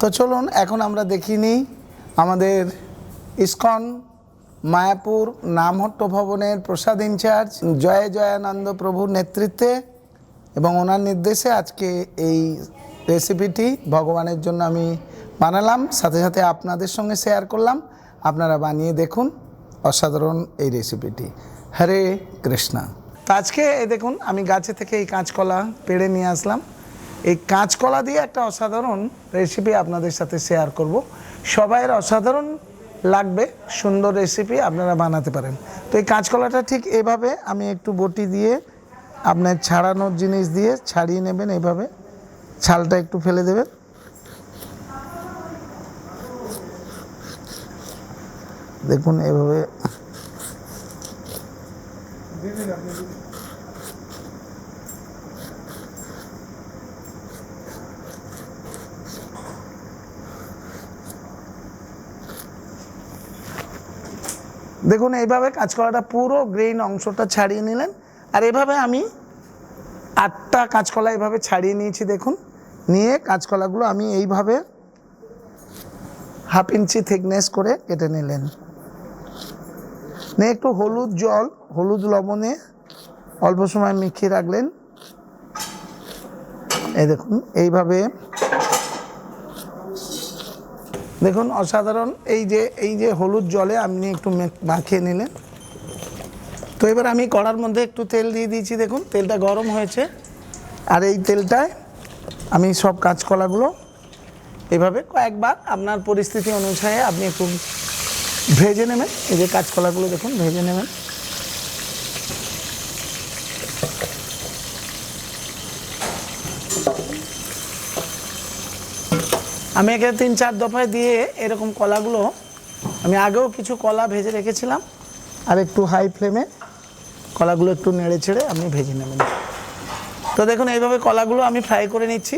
তো চলুন, এখন আমরা দেখিনি আমাদের ইস্কন, মায়াপুর, নামহট্ট ভবনের প্রসাদ ইনচার্জ, জয় জয়ানন্দ প্রভুর নেতৃত্বে এবং ওনার নির্দেশে আজকে এই রেসিপিটি ভগবানের জন্য আমি বানালাম। সাথে সাথে আপনাদের সঙ্গে শেয়ার করলাম। আপনারা বানিয়ে দেখুন, অসাধারণ এই রেসিপিটি হরে কৃষ্ণা। তো আজকে দেখুন, আমি গাছে থেকে এই কাঁচকলা পেড়ে নিয়ে আসলাম। এই কাঁচকলা দিয়ে একটা অসাধারণ রেসিপি আপনাদের সাথে শেয়ার করব। সবাইয়ের অসাধারণ লাগবে, সুন্দর রেসিপি আপনারা বানাতে পারেন। তো এই কাঁচকলাটা ঠিক এভাবে আমি একটু বটি দিয়ে আপনার ছাড়ানোর জিনিস দিয়ে ছাড়িয়ে নেবেন এভাবে। ছালটা একটু ফেলে দেবেন। দেখুন এভাবে দেখুন, এইভাবে কাঁচকলাটা পুরো গ্রেইন অংশটা ছাড়িয়ে নিলেন। আর এভাবে আমি আটটা কাঁচকলা এভাবে ছাড়িয়ে নিয়েছি, দেখুন। নিয়ে কাঁচকলাগুলো আমি এইভাবে হাফ ইঞ্চি থিকনেস করে কেটে নিলেন। নিয়ে একটু হলুদ জল, হলুদ লবণে অল্প সময় মিখিয়ে রাখলেন। এই দেখুন, এইভাবে দেখুন, অসাধারণ। এই যে এই যে হলুদ জলে আপনি একটু মাখিয়ে নিলেন। তো এবার আমি কড়ার মধ্যে একটু তেল দিয়ে দিয়েছি, দেখুন, তেলটা গরম হয়েছে। আর এই তেলটায় আমি সব কাঁচকলাগুলো এভাবে কয়েকবার আপনার পরিস্থিতি অনুসারে আপনি একটু ভেজে নেবেন। এই যে কাঁচকলাগুলো, দেখুন, ভেজে নেবেন। আমি একে তিন, চার দফায় দিয়ে এরকম কলাগুলো আমি আগেও কিছু কলা ভেজে রেখেছিলাম। আর একটু হাই ফ্লেমে কলাগুলো একটু নেড়ে ছেড়ে আপনি ভেজে নেবেন তো দেখুন, এইভাবে কলাগুলো আমি ফ্রাই করে নিচ্ছি।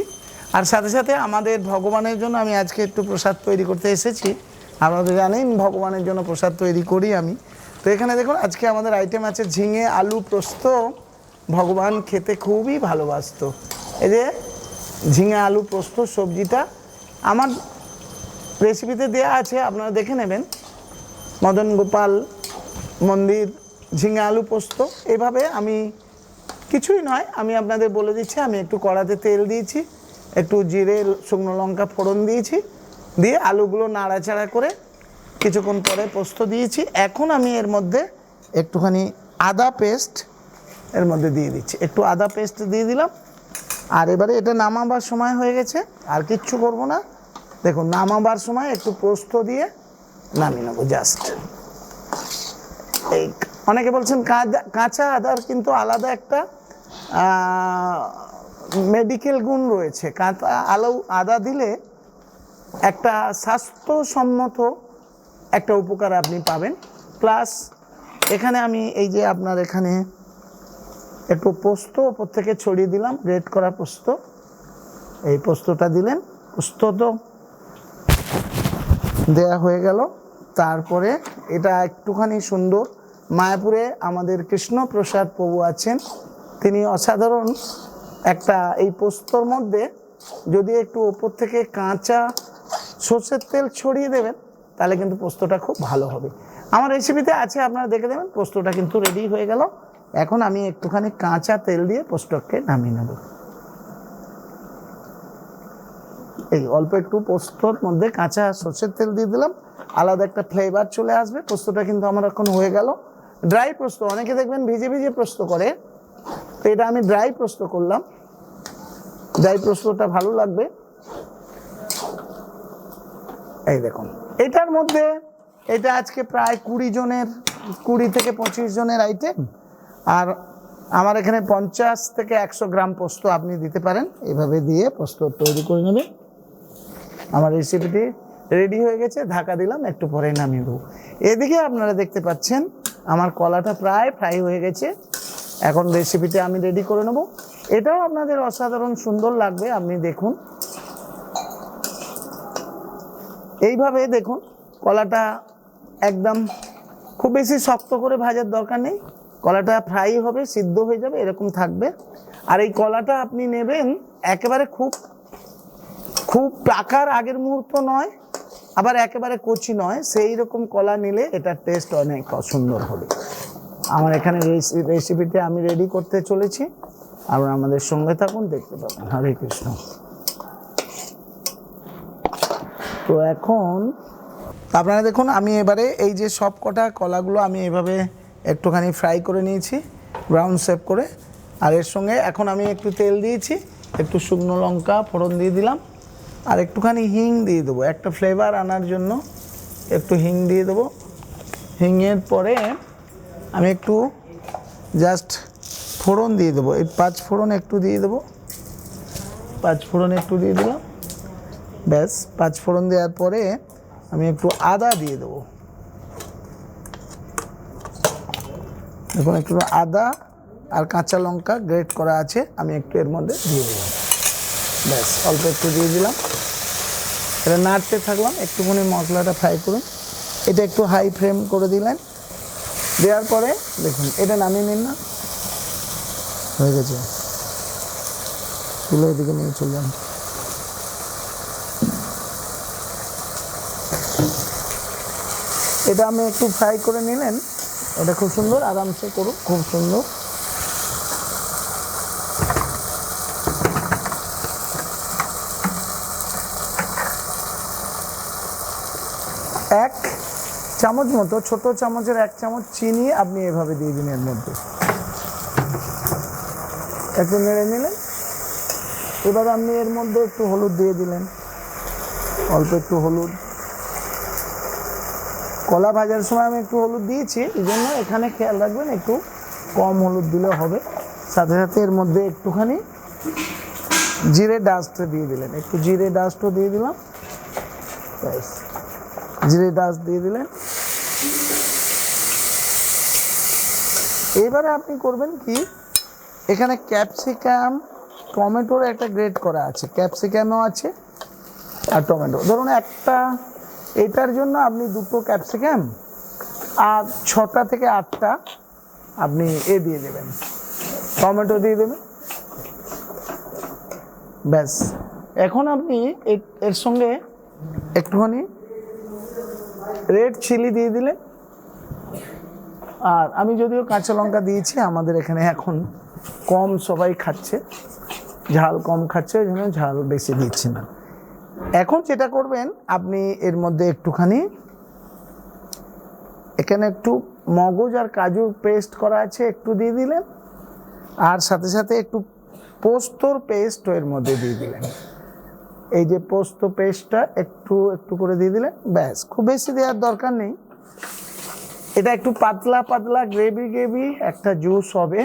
আর সাথে সাথে আমাদের ভগবানের জন্য আমি আজকে একটু প্রসাদ তৈরি করতে এসেছি। আপনারা তো জানেন, ভগবানের জন্য প্রসাদ তৈরি করি আমি। তো এখানে দেখুন, আজকে আমাদের আইটেম আছে ঝিঙে আলু পোস্ত। ভগবান খেতে খুবই ভালোবাসতো। এই যে ঝিঙে আলু পোস্ত সবজিটা আমার রেসিপিতে দেওয়া আছে, আপনারা দেখে নেবেন। মদন গোপাল, মন্দির, ঝিঙে আলু পোস্ত, এভাবে আমি কিছুই নয়, আমি আপনাদের বলে দিচ্ছি, আমি একটু কড়াতে তেল দিয়েছি, একটু জিরে, শুকনো লঙ্কা ফোড়ন দিয়েছি, দিয়ে আলুগুলো নাড়াচাড়া করে কিছুক্ষণ পরে পোস্ত দিয়েছি। এখন আমি এর মধ্যে একটুখানি আদা পেস্ট এর মধ্যে দিয়ে দিচ্ছি। একটু আদা পেস্ট দিয়ে দিলাম আর এবারে এটা নামাবার সময় হয়ে গেছে, আর কিচ্ছু করব না। দেখুন, নামাবার সময় একটু পোস্ত দিয়ে নামিয়ে নেব জাস্ট এই, অনেকে বলছেন কাঁচা আদার কিন্তু আলাদা একটা মেডিকেল গুণ রয়েছে। কাঁচা আলো, আদা দিলে একটা স্বাস্থ্যসম্মত একটা উপকার আপনি পাবেন। প্লাস এখানে আমি এই যে আপনার এখানে একটু পোস্ত ওপর থেকে ছড়িয়ে দিলাম গ্রেট করা পোস্ত। এই পোস্তটা দিলেন, পোস্ত তো দেয়া হয়ে গেল। তারপরে এটা একটুখানি সুন্দর, মায়াপুরে আমাদের কৃষ্ণপ্রসাদ প্রভু আছেন। তিনি অসাধারণ একটা এই পোস্তর মধ্যে যদি একটু ওপর থেকে কাঁচা সর্ষের তেল ছড়িয়ে দেবেন, তাহলে কিন্তু পোস্তটা খুব ভালো হবে। আমার রেসিপিতে আছে, আপনারা দেখে দেবেন, পোস্তটা কিন্তু রেডি হয়ে গেল। এখন আমি একটুখানি কাঁচা তেল দিয়ে পোস্তকে নামিয়ে নেব। এই অল্প একটু পোস্তর মধ্যে কাঁচা সর্ষের তেল দিয়ে দিলাম। আলাদা একটা ফ্লেভার চলে আসবে। পোস্তটা কিন্তু আমার এখন হয়ে গেল। ড্রাই পোস্ত, অনেকে দেখবেন ভিজে ভিজে পোস্ত করে। তো এটা আমি ড্রাই পোস্ত করলাম। ড্রাই পোস্তটা ভালো লাগবে। এই দেখুন, এটার মধ্যে এটা আজকে প্রায় কুড়ি জনের, কুড়ি থেকে পঁচিশ জনের আইটেম আর আমার এখানে পঞ্চাশ থেকে একশো গ্রাম পোস্ত আপনি দিতে পারেন। এভাবে দিয়ে পোস্ত তৈরি করে নেবেন। আমার রেসিপিটি রেডি হয়ে গেছে, ঢাকা দিলাম, একটু পরে নামিয়ে দেবো। এদিকে আপনারা দেখতে পাচ্ছেন, আমার কলাটা প্রায় ফ্রাই হয়ে গেছে। এখন রেসিপিটি আমি রেডি করে নেব। এটাও আপনাদের অসাধারণ সুন্দর লাগবে, আপনি দেখুন। এইভাবে দেখুন, কলাটা একদম খুব বেশি শক্ত করে ভাজার দরকার নেই। কলাটা ফ্রাই হবে, সিদ্ধ হয়ে যাবে, এরকম থাকবে। আর এই কলাটা আপনি নেবেন একেবারে খুব খুব পাকার আগের মুহূর্ত নয়, আবার একেবারে কচি নয়। সেই রকম কলা নিলে এটার টেস্ট অনেক সুন্দর হবে। আমার এখানে রেসি- রেসিপিটি আমি রেডি করতে চলেছি। আপনারা আমাদের সঙ্গে থাকুন, দেখতে পাবেন। হরে কৃষ্ণ। তো এখন, আপনারা দেখুন, আমি এবারে এই যে সব কটা কলাগুলো আমি এভাবে একটুখানি ফ্রাই করে নিয়েছি ব্রাউন শেপ করে। আর এর সঙ্গে এখন আমি একটু তেল দিয়েছি, একটু শুকনো লঙ্কা, ফোড়ন দিয়ে দিলাম। আর একটুখানি হিং দিয়ে দেবো, একটা ফ্লেভার আনার জন্য একটু হিং দিয়ে দেবো। হিংয়ের পরে আমি একটু জাস্ট ফোড়ন দিয়ে দেবো, এই পাঁচ ফোড়ন একটু দিয়ে দেবো। পাঁচ ফোড়ন একটু দিয়ে দিলাম। ব্যাস, পাঁচ ফোড়ন দেওয়ার পরে আমি একটু আদা দিয়ে দেবো। দেখুন একটু আদা আর কাঁচা লঙ্কা গ্রেট করা আছে, আমি একটু এর মধ্যে দিয়ে দিলাম। ব্যাস, অল্প একটু দিয়ে দিলাম। এটা নাড়তে থাকলাম, একটুখানি মশলাটা ফ্রাই করুন। এটা একটু হাই ফ্লেম করে দিলেন। দেওয়ার পরে দেখুন, এটা নামিয়ে নিন না। হয়ে গেছে। তুলে এদিকে নিয়ে চলে যান। এটা আমি একটু ফ্রাই করে নিলেন। এটা খুব সুন্দর, আরামসে করুন, খুব সুন্দর। এক চামচ মতো, ছোট চামচের এক চামচ চিনি আপনি এভাবে দিয়ে দিন এর মধ্যে। একটু নেড়ে নিলেন। এবার আপনি এর মধ্যে একটু হলুদ দিয়ে দিলেন। অল্প একটু হলুদ। কলা ভাজার সময় আমি একটু হলুদ দিয়েছি, এই জন্য এখানে খেয়াল রাখবেন একটু কম হলুদ দিলে হবে। সাথে সাথে এর মধ্যে একটুখানি জিরে ডাস্ট দিয়ে দিলেন। একটু জিরে ডাস্টও দিয়ে দিলাম। জিরে ডাস্ট দিয়ে দিলেন। এবারে আপনি করবেন কি, এখানে ক্যাপসিকাম টমেটোর একটা গ্রেড করা আছে। ক্যাপসিকামও আছে আর টমেটো। ধরুন একটা এটার জন্য আপনি দুটো ক্যাপসিকাম আর ছটা থেকে আটটা আপনি এ দিয়ে দেবেন। টমেটো দিয়ে দেবেন। ব্যাস। এখন আপনি এর সঙ্গে একটুখানি রেড চিলি দিয়ে দিলেন। আর আমি যদিও কাঁচা লঙ্কা দিয়েছি, আমাদের এখানে এখন কম সবাই খাচ্ছে। ঝাল কম খাচ্ছে, ওই জন্য ঝাল বেশি দিচ্ছি না। এখন যেটা করবেন, আপনি এর মধ্যে একটুখানি, এখানে একটু মগজ আর কাজুর পেস্ট করা আছে, একটু দিয়ে দিলেন, আর সাথে সাথে একটু পোস্তর পেস্ট এর মধ্যে দিয়ে দিলেন। এই যে পোস্ত পেস্টটা একটু একটু করে দিয়ে দিলেন, ব্যাস, খুব বেশি দেওয়ার দরকার নেই। এটা একটু পাতলা পাতলা, গ্রেভি গ্রেভি, একটা জুস হবে।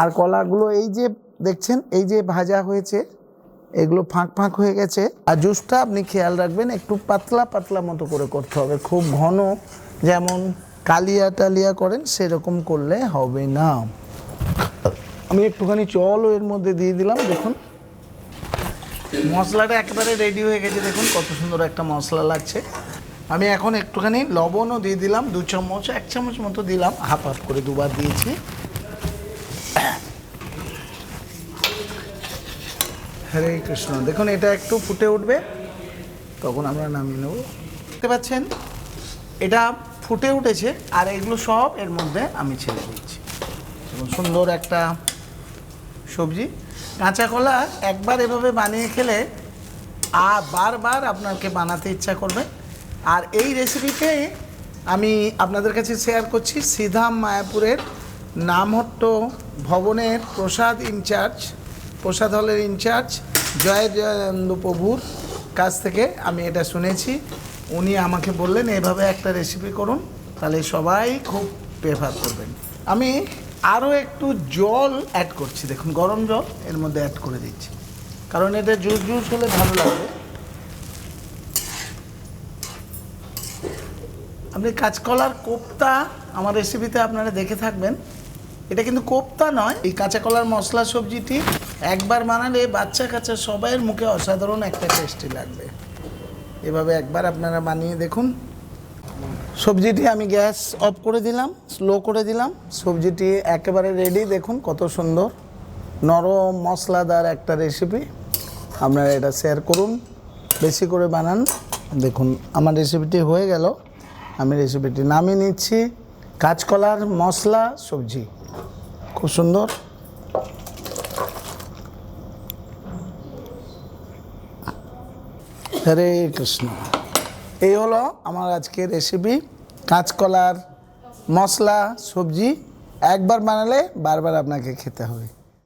আর কলাগুলো এই যে দেখছেন, এই যে ভাজা হয়েছে এগুলো ফাঁক ফাঁক হয়ে গেছে। আর জুসটা আপনি খেয়াল রাখবেন, একটু পাতলা পাতলা মতো করে করতে হবে। খুব ঘন যেমন কালিয়া টালিয়া করেন, সেরকম করলে হবে না। আমি একটুখানি জলও এর মধ্যে দিয়ে দিলাম, দেখুন। মশলাটা একেবারে রেডি হয়ে গেছে, দেখুন কত সুন্দর একটা মশলা লাগছে। আমি এখন একটুখানি লবণও দিয়ে দিলাম, দু চামচ, এক চামচ মতো দিলাম হাফ হাফ করে দুবার দিয়েছি। হরে কৃষ্ণ। দেখুন, এটা একটু ফুটে উঠবে, তখন আমরা নামিয়ে নেব। দেখতে পাচ্ছেন, এটা ফুটে উঠেছে, আর এগুলো সব এর মধ্যে আমি ছেড়ে দিচ্ছি। সুন্দর একটা সবজি। কাঁচা কলা একবার এভাবে বানিয়ে খেলে আর বারবার আপনাকে বানাতে ইচ্ছা করবে। আর এই রেসিপিতে আমি আপনাদের কাছে শেয়ার করছি, সিধাম মায়াপুরের নামহট্ট ভবনের প্রসাদ ইনচার্জ প্রসাদ হলের ইনচার্জ জয় জয়ানন্দ প্রভুর কাছ থেকে আমি এটা শুনেছি। উনি আমাকে বললেন এভাবে একটা রেসিপি করুন, তাহলে সবাই খুব প্রেফার করবেন। আমি আরও একটু জল অ্যাড করছি। দেখুন, গরম জল এর মধ্যে অ্যাড করে দিচ্ছি। কারণ এটা জুস জুস হলে ভালো লাগবে আপনি কাঁচকলার কোপ্তা আমার রেসিপিতে আপনারা দেখে থাকবেন। এটা কিন্তু কোপ্তা নয়। এই কাঁচা কলার মশলা সবজিটি একবার বানালে বাচ্চা কাচ্চা সবাইয়ের মুখে অসাধারণ একটা টেস্টি লাগবে। এভাবে একবার আপনারা বানিয়ে দেখুন। সবজিটি আমি গ্যাস অফ করে দিলাম, স্লো করে দিলাম। সবজিটি একেবারে রেডি দেখুন কত সুন্দর। নরম, মশলাদার একটা রেসিপি আপনারা এটা শেয়ার করুন, বেশি করে বানান। দেখুন, আমার রেসিপিটি হয়ে গেল। আমি রেসিপিটি নামিয়ে নিচ্ছি। কাঁচকলার মশলা, সবজি। খুব সুন্দর। হরে কৃষ্ণ। এই হলো আমার আজকের রেসিপি কাঁচকলার মশলা, সবজি। একবার বানালে বারবার আপনাকে খেতে হবে।